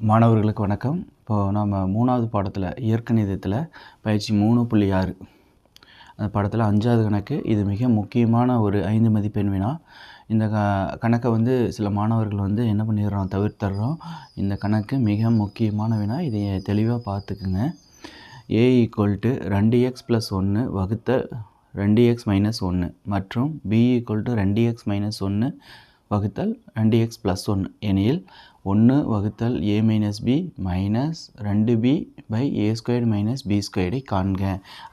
மாணவர்களுக்கு வணக்கம். இப்போது நம்ம மூணாவது பாடத்தில் இயற்கணிதத்தில் பயிற்சி மூணு புள்ளி ஆறு. அந்த பாடத்தில் அஞ்சாவது கணக்கு இது மிக முக்கியமான ஒரு ஐந்து மதிப்பெண் வினா. இந்த க கணக்கை வந்து சில மாணவர்கள் வந்து என்ன பண்ணிடுறோம் தவிர்த்துடுறோம். இந்த கணக்கு மிக முக்கியமான வினா. இதை தெளிவாக பார்த்துக்குங்க. ஏ ஈக்குவல் டு ரெண்டு எக்ஸ் ப்ளஸ் ஒன்று வகுத்தல் ரெண்டு எக்ஸ் மைனஸ் ஒன்று மற்றும் பி ஈக்குவல் டு ரெண்டு எக்ஸ் மைனஸ் ஒன்று வகுத்தல் ரெண்டு எக்ஸ் ப்ளஸ் ஒன்று எனில் ஒன்று வகுத்தல் ஏ மைனஸ் பி மைனஸ் ரெண்டு B by A squared minus B ஸ்கொயர்டை காண்க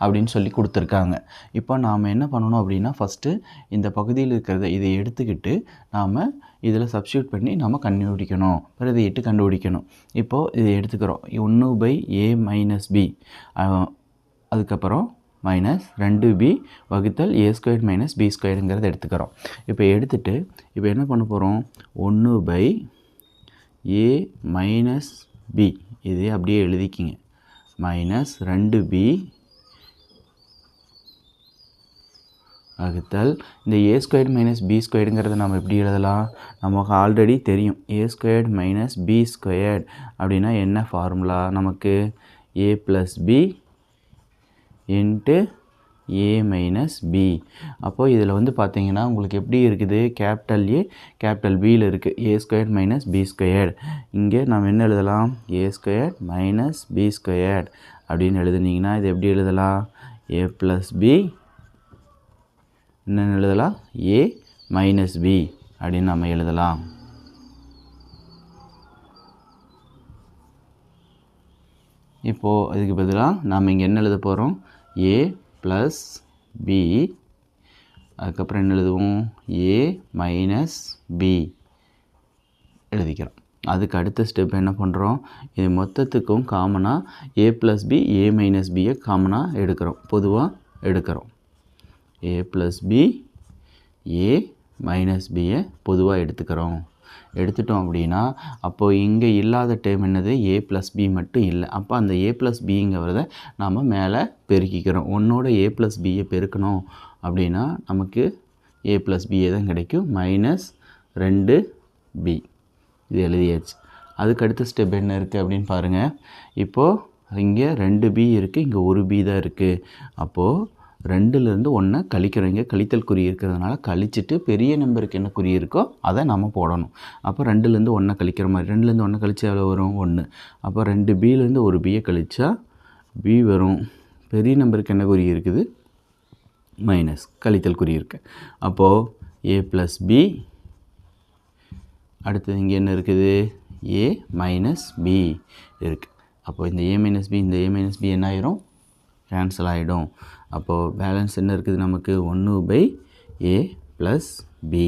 அப்படின்னு சொல்லி கொடுத்துருக்காங்க. இப்போ நாம் என்ன பண்ணணும் அப்படின்னா ஃபஸ்ட்டு இந்த பகுதியில் இருக்கிறத இதை எடுத்துக்கிட்டு நாம் இதில் சப்ஸ்டியூட் பண்ணி நம்ம கண்டுபிடிக்கணும். பிரதியிட்டு கண்டுபிடிக்கணும். இப்போது இதை எடுத்துக்கிறோம். ஒன்று பை ஏ மைனஸ் பி அதுக்கப்புறம் மைனஸ் ரெண்டு பி வகுத்தல் ஏ ஸ்கொயர் மைனஸ் பி ஸ்கொயருங்கிறத எடுத்துக்கிறோம். இப்போ எடுத்துகிட்டு இப்போ என்ன பண்ண போகிறோம் ஒன்று பை ஏ மைனஸ் பி இதே அப்படியே எழுதிக்கிங்க. மைனஸ் ரெண்டு பி வகுத்தல் இந்த ஏ ஸ்கொயர்டு மைனஸ் பி ஸ்கொயர்டுங்கிறத நம்ம எப்படி எழுதலாம்? நமக்கு ஆல்ரெடி தெரியும். A squared minus B squared அப்படின்னா என்ன ஃபார்முலா நமக்கு A plus B into A minus B அப்போது இதில் வந்து பார்த்தீங்கன்னா உங்களுக்கு எப்படி இருக்குது? கேபிட்டல் ஏ கேபிட்டல் பியில் இருக்குது A square minus B squared இங்கே நம்ம என்ன எழுதலாம்? A square minus B squared அப்படின்னு எழுதுனீங்கன்னா இது எப்படி எழுதலாம்? ஏ ப்ளஸ் பி என்னென்னு எழுதலாம்? ஏ மைனஸ் பி அப்படின்னு நம்ம எழுதலாம். இப்போது அதுக்கு பதிலாக நாம் இங்கே என்ன எழுத போகிறோம் ஏ ப்ளஸ் பி அதுக்கப்புறம் என்ன எழுதுவோம்? ஏ மைனஸ் பி எழுதிக்கிறோம். அதுக்கு அடுத்த ஸ்டெப் என்ன பண்ணுறோம் இது மொத்தத்துக்கும் காமனாக A plus B A minus பியை காமனாக எடுக்கிறோம். பொதுவாக எடுக்கிறோம். A plus B A minus பியை பொதுவாக எடுத்துக்கிறோம். எடுத்துட்டோம் அப்படின்னா அப்போது இங்கே இல்லாத டேர்ம் என்னது? ஏ ப்ளஸ் பி மட்டும் இல்லை. அப்போ அந்த ஏ ப்ளஸ் பிங்கிறத நாம் மேலே பெருக்கிக்கிறோம். ஒன்னோட ஏ ப்ளஸ் பியை பெருக்கணும் அப்படின்னா நமக்கு ஏ ப்ளஸ் பிஏ தான் கிடைக்கும். மைனஸ் ரெண்டு பி இது எழுதியாச்சு. அதுக்கு அடுத்த ஸ்டெப் என்ன இருக்குது அப்படின்னு பாருங்கள் இப்போது இங்கே ரெண்டு பி இருக்குது இங்கே ஒரு பி தான் இருக்குது அப்போது ரெண்டுலேருந்து ஒன்றை கழிக்கிறவங்க கழித்தல் குறி இருக்கிறதுனால கழிச்சிட்டு பெரிய நம்பருக்கு என்ன குறி இருக்கோ அதை நம்ம போடணும். அப்போ ரெண்டுலேருந்து ஒன்றை கழிக்கிற மாதிரி ரெண்டுலேருந்து ஒன்றை கழிச்சா எவ்வளோ வரும்? ஒன்று. அப்போ ரெண்டு பிலேருந்து ஒரு பியை கழிச்சா பி வரும். பெரிய நம்பருக்கு என்ன குறி இருக்குது? மைனஸ். கழித்தல் குறி இருக்குது அப்போது ஏ ப்ளஸ் பி. அடுத்தது இங்கே என்ன இருக்குது? ஏ மைனஸ் பி இருக்குது அப்போது இந்த ஏ மைனஸ் பி இந்த ஏ மைனஸ் பி என்ன ஆயிரும்? கேன்சல் ஆகிடும் அப்போது பேலன்ஸ் என்ன இருக்குது நமக்கு? ஒன்று பை ஏ ப்ளஸ் பி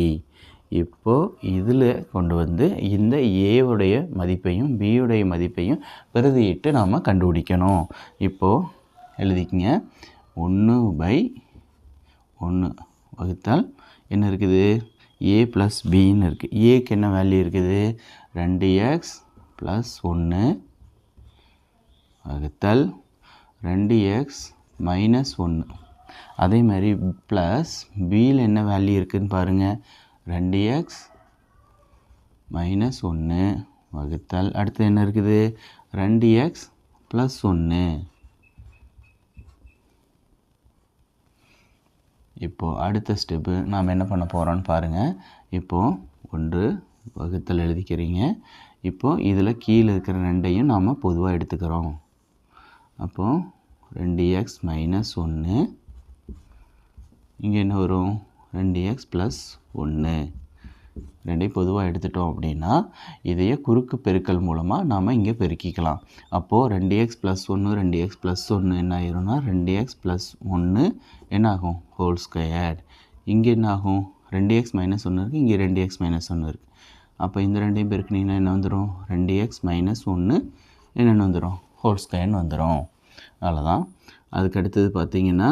இப்போது இதில் கொண்டு வந்து இந்த ஏவுடைய மதிப்பையும் பியுடைய மதிப்பையும் பிரதியிட்டு நாம் கண்டுபிடிக்கணும். இப்போது எழுதிக்கங்க. ஒன்று பை ஒன்று வகுத்தால் என்ன இருக்குது? ஏ ப்ளஸ் பின்னு இருக்குது ஏக்கு என்ன வேல்யூ இருக்குது? ரெண்டு எக்ஸ் ப்ளஸ் ஒன்று வகுத்தல் ரெண்டு எக்ஸ் மைனஸ் ஒன்று அதே மாதிரி ப்ளஸ் பியில் என்ன வேல்யூ இருக்குதுன்னு பாருங்கள் ரெண்டு எக்ஸ் மைனஸ் ஒன்று வகுத்தல் அடுத்து என்ன இருக்குது? ரெண்டு எக்ஸ் ப்ளஸ் ஒன்று இப்போது அடுத்த ஸ்டெப்பு நாம் என்ன பண்ண போகிறோன்னு பாருங்கள் இப்போது ஒன்று வகுத்தல் எழுதிக்கிறீங்க. இப்போது இதில் கீழே இருக்கிற ரெண்டையும் நாம் பொதுவாக எடுத்துக்கிறோம். அப்போது ரெண்டு எக்ஸ் மைனஸ் ஒன்று இங்கே என்ன வரும்? ரெண்டு எக்ஸ் ப்ளஸ் ஒன்று ரெண்டையும் பொதுவாக எடுத்துட்டோம் அப்படின்னா இதையே குறுக்கு பெருக்கல் மூலமாக நாம் இங்கே பெருக்கிக்கலாம். அப்போது ரெண்டு எக்ஸ் ப்ளஸ் ஒன்று ரெண்டு எக்ஸ் ப்ளஸ் ஒன்று என்ன ஆயிரும்னா ரெண்டு எக்ஸ் ப்ளஸ் ஒன்று என்ன ஆகும் ஹோல் ஸ்கொயர் இங்கே என்ன ஆகும் ரெண்டு எக்ஸ் மைனஸ் ஒன்று இருக்குது இங்கே ரெண்டு எக்ஸ் மைனஸ் ஒன்று இருக்குது அப்போ இந்த ரெண்டையும் பெருக்கினீங்கன்னா என்ன வந்துடும் ரெண்டு எக்ஸ் மைனஸ் ஒன்று என்னென்னு வந்துடும் ஹோல் ஸ்கொயர்னு வந்துடும் அவ்வளோதான் அதுக்கு அடுத்தது பார்த்திங்கன்னா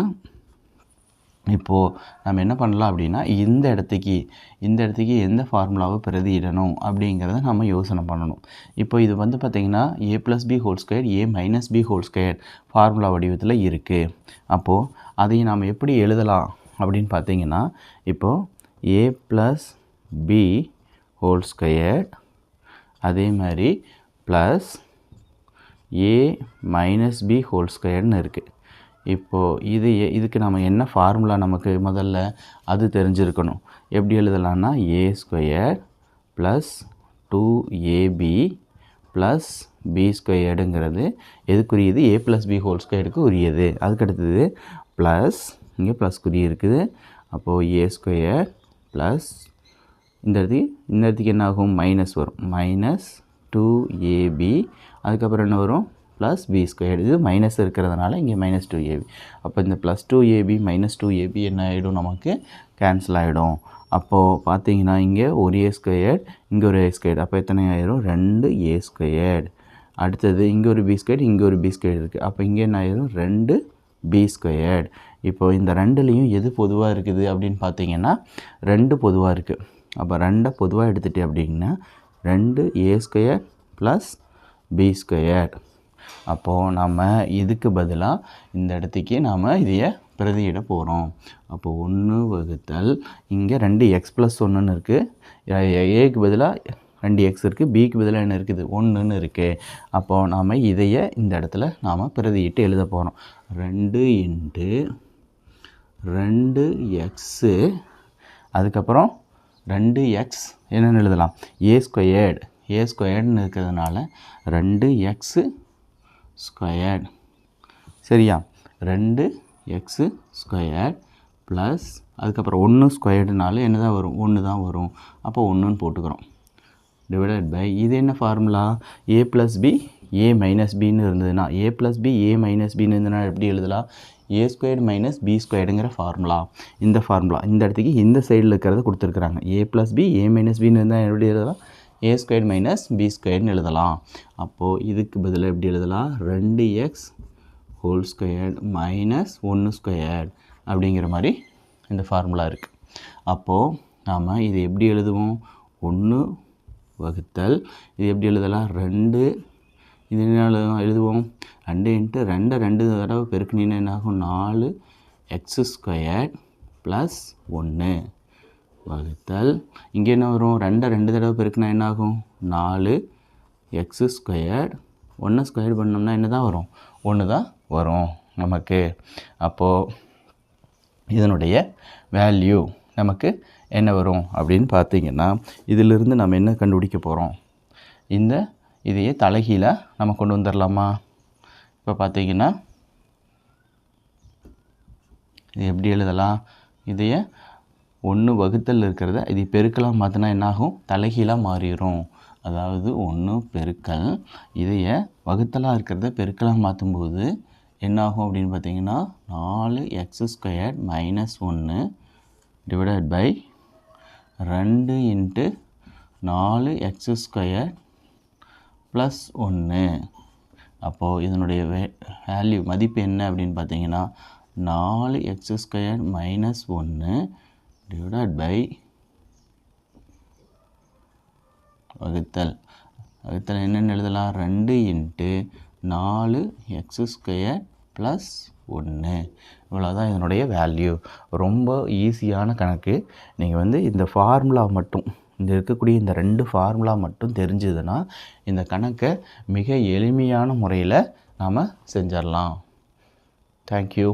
இப்போது நம்ம என்ன பண்ணலாம் அப்படின்னா இந்த இடத்துக்கு இந்த இடத்துக்கு எந்த ஃபார்முலாவை பிரதியிடணும் அப்படிங்கிறத நம்ம யோசனை பண்ணணும். இப்போ இது வந்து பார்த்திங்கன்னா A plus B whole square A minus B whole square formula வடிவத்தில் இருக்குது அப்போது அதை நாம் எப்படி எழுதலாம் அப்படின்னு பார்த்தீங்கன்னா இப்போது A plus B whole square அதே மாதிரி plus A minus B whole ஸ்கொயர்னு இருக்குது இப்போது இது எ- இதுக்கு நம்ம என்ன ஃபார்முலா நமக்கு முதல்ல அது தெரிஞ்சிருக்கணும். எப்படி எழுதலான்னா A square plus two AB plus B ஸ்கொயர்டுங்கிறது எதுக்குரியது? ஏ ப்ளஸ் பி ஹோல் ஸ்கொயருக்கு உரியது. அதுக்கடுத்தது ப்ளஸ் இங்கே ப்ளஸ் குறி இருக்குது. அப்போது ஏ ஸ்கொயர் ப்ளஸ் இந்த இடத்துக்கு இந்த இடத்துக்கு என்ன ஆகும்? மைனஸ் வரும். மைனஸ் டூ ஏபி அதுக்கப்புறம் என்ன வரும்? ப்ளஸ் பி ஸ்கொயர் இது மைனஸ் இருக்கிறதுனால இங்கே மைனஸ் டூ ஏபி அப்போ இந்த plus two AB minus two AB என்ன ஆகிடும் நமக்கு கேன்சல் ஆகிடும் அப்போது பார்த்தீங்கன்னா இங்கே ஒரு ஏ ஸ்கொயர்ட் இங்கே ஒரு ஏ ஸ்கொயர்ட் அப்போ எத்தனை ஆயிரும்? ரெண்டு ஏ ஸ்கொயர்ட் அடுத்தது இங்கே ஒரு பி ஸ்கொயர்ட் இங்கே ஒரு பி ஸ்கொயர்ட் இருக்குது அப்போ இங்கே என்ன ஆயிரும்? ரெண்டு பி ஸ்கொயர்ட் இப்போ இந்த ரெண்டுலேயும் எது பொதுவாக இருக்குது அப்படின்னு பார்த்தீங்கன்னா ரெண்டு பொதுவாக இருக்குது அப்போ ரெண்டை பொதுவாக எடுத்துகிட்டு அப்படின்னா ரெண்டு A square plus B square அப்போது நம்ம இதுக்கு பதிலாக இந்த இடத்துக்கு நாம் இதைய பிரதியிட போகிறோம் அப்போது ஒன்று வகுத்தல் இங்கே ரெண்டு எக்ஸ் ப்ளஸ் ஒன்றுன்னு இருக்குது ஏக்கு பதிலாக ரெண்டு எக்ஸ் இருக்குது பிக்கு பதிலாக என்ன இருக்குது? ஒன்றுன்னு இருக்குது அப்போது நாம் இதைய இந்த இடத்துல நாம் பிரதியிட்டு எழுத போகிறோம் ரெண்டு இன்ட்டு ரெண்டு எக்ஸு அதுக்கப்புறம் ரெண்டு எக்ஸ் என்னென்னு எழுதலாம். ஏ ஸ்கொயர்டு ஏ ஸ்கொயர்டுன்னு இருக்கிறதுனால ரெண்டு எக்ஸு ஸ்கொயர்டு சரியா? ரெண்டு எக்ஸு ஸ்கொயர்ட் ப்ளஸ் அதுக்கப்புறம் ஒன்று ஸ்கொயர்டுனால என்ன தான் வரும்? ஒன்று தான் வரும். அப்போ ஒன்றுன்னு போட்டுக்கிறோம். டிவைடட் பை இது என்ன formula A plus B A minus பின்னு இருந்ததுன்னா A plus B A minus பின்னு இருந்ததுன்னா எப்படி எழுதலாம்? ஏ ஸ்கொயர்டு மைனஸ் பி ஸ்கொயர்டுங்கிற ஃபார்முலா இந்த ஃபார்முலா இந்த இடத்துக்கு இந்த சைடில் இருக்கிறத கொடுத்துருக்குறாங்க. A plus B A minus பின்னு இருந்தால் எப்படி எழுதலாம்? ஏ ஸ்கொயர் மைனஸ் பி ஸ்கொயர்னு எழுதலாம். அப்போது இதுக்கு பதிலாக எப்படி எழுதலாம்? ரெண்டு எக்ஸ் ஹோல் ஸ்கொயர்டு மைனஸ் ஒன்று ஸ்கொயர்டு அப்படிங்கிற மாதிரி இந்த ஃபார்முலா இருக்குது அப்போது நாம் இது எப்படி எழுதுவோம்? ஒன்று வகுத்தல் இது எப்படி எழுதலாம்? ரெண்டு. இது என்ன எழுதுவோம்? எழுதுவோம். ரெண்டு இன்ட்டு ரெண்டை ரெண்டு தடவை பெருக்குனீங்கன்னா என்னாகும் நாலு எக்ஸ் ஸ்கொயர்ட் ப்ளஸ் ஒன்று வகுத்தல். இங்கே என்ன வரும்? ரெண்டை ரெண்டு தடவை பெருக்குனா என்ன ஆகும் நாலு. எக்ஸு ஸ்கொயர்ட் ஒன்று ஸ்கொயர் பண்ணோம்னா என்ன தான் வரும்? ஒன்று தான் வரும் நமக்கு. அப்போது இதனுடைய வேல்யூ நமக்கு என்ன வரும் அப்படின்னு பார்த்தீங்கன்னா இதிலிருந்து நம்ம என்ன கண்டுபிடிக்க போகிறோம் இந்த இதையே தலைகீழாக நம்ம கொண்டு வந்துடலாமா இப்போ பார்த்தீங்கன்னா இது எப்படி எழுதலாம்? இதையே ஒன்று வகுத்தல் இருக்கிறத இது பெருக்கலாக மாற்றினா என்னாகும்? தலைகீழாக மாறிடும் அதாவது ஒன்று பெருக்கல் இதைய வகுத்தலாக இருக்கிறத பெருக்கலாக மாற்றும்போது என்னாகும் அப்படின்னு பார்த்தீங்கன்னா நாலு எக்ஸ் ஸ்கொயர்ட் மைனஸ் ஒன்று டிவைடட் பை ரெண்டு இன்ட்டு நாலு எக்ஸ் ஸ்கொயர் ப்ளஸ் ஒன்று அப்போது இதனுடைய வே வேல்யூ மதிப்பு என்ன அப்படின்னு பார்த்தீங்கன்னா நாலு எக்ஸ் ஸ்கொயர் மைனஸ் ஒன்று டிவைடட் பை வகுத்தல். வகுத்தல் என்னென்னு எழுதலாம்? ரெண்டு இன்ட்டு நாலு எக்ஸ் ஸ்கொயர் ப்ளஸ் ஒன்று இவ்வளோதான் இதனுடைய வேல்யூ ரொம்ப ஈஸியான கணக்கு. நீங்கள் வந்து இந்த ஃபார்முலா மட்டும் இந்த இருக்கக்கூடிய இந்த ரெண்டு ஃபார்முலா மட்டும் தெரிஞ்சதுன்னா இந்த கணக்கை மிக எளிமையான முறையில் நாம் செஞ்சிடலாம். தேங்க்யூ